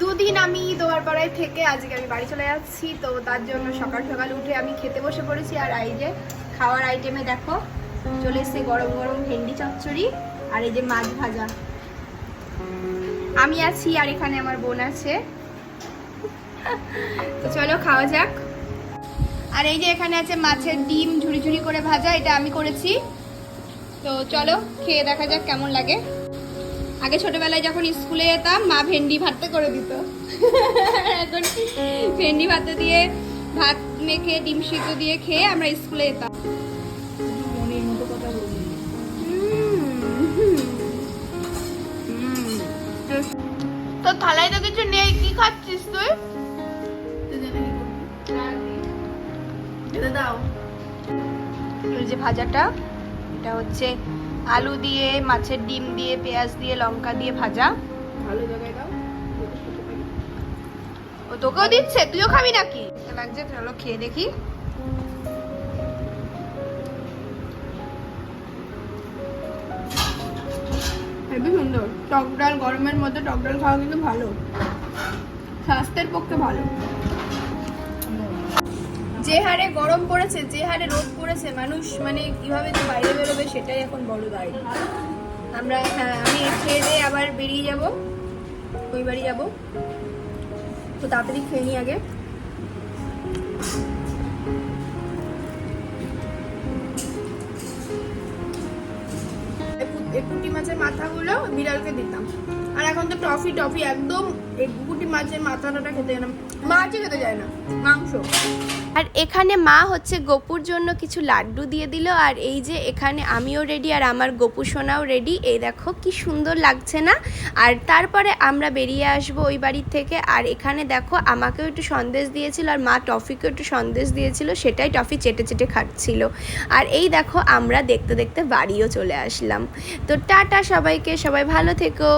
দুদিন আমি দোয়ারপাড়ায় থেকে আজকে আমি বাড়ি চলে যাচ্ছি, তো তার জন্য সকাল সকাল উঠে আমি খেতে বসে পড়েছি। আর এই যে খাওয়ার আইটেমে দেখো, চলে এসছে গরম গরম ভেন্ডি চচ্চড়ি আর এই যে মাছ ভাজা। আমি আছি আর এখানে আমার বোন আছে। তো চলো খাওয়া যাক। আর এই যে এখানে আছে মাছের ডিম ঝুড়ি ঝুড়ি করে ভাজা, এটা আমি করেছি। তো চলো খেয়ে দেখা যাক কেমন লাগে। আগে ছোটবেলায় যখন স্কুলে যেতাম মা ভেন্ডি ভাতে করে দিত। এখন ভেন্ডি ভাতে দিয়ে ভাত মেখে ডিম সিদ্ধ দিয়ে খেয়ে আমরা স্কুলে যেতাম। তো থালায় তো কিছু নেই কি খাচ্ছিস তুই? দাও। এই যে ভাজাটা এটা হচ্ছে আলু দিয়ে মাছের ডিম দিয়ে পেঁয়াজ দিয়ে লঙ্কা দিয়ে ভাজা। ভালো জায়গায় দাও ও তোকেও দিচ্ছে? তুইও খাবি নাকি? লাগছে চলো খেয়ে দেখি। হেবি সুন্দর। টক ডাল গরমের মধ্যে টক ডাল খাওয়া কিন্তু ভালো। স্বাস্থ্যের পক্ষে ভালো। যে হারে গরম পড়েছে, যে হারে রোদ পড়েছে, মানুষ মানে কীভাবে যে বাইরে বেরোবে সেটাই এখন বড় দায় আমরা হ্যাঁ আমি খেয়ে দিয়ে আবার বেরিয়ে যাব, ওই বাড়ি যাব। তো তাড়াতাড়ি খেয়ে নিই আগে। পুঁটি মাছের মাথাগুলো বিড়ালকে দিতাম। আর এখন তো টফি টফি, একদম পুঁটি মাছের মাথাটা খেতে না আর এখানে মা হচ্ছে গপুর জন্য কিছু লাড্ডু দিয়ে দিল, আর এই যে এখানে আমিও রেডি আর আমার গপু সোনাও রেডি এই দেখো কি সুন্দর লাগছে না? আর তারপরে আমরা বেরিয়ে আসব ওই বাড়ির থেকে, আর এখানে দেখো আমাকেও একটু সন্দেশ দিয়েছিল, আর মা টফিকেও একটু সন্দেশ দিয়েছিল, সেটাই টফি চেটে চেটে খাচ্ছিল। আর এই দেখো আমরা দেখতে দেখতে বাড়িও চলে আসলাম। তো টাটা সবাইকে, সবাই ভালো থেকো।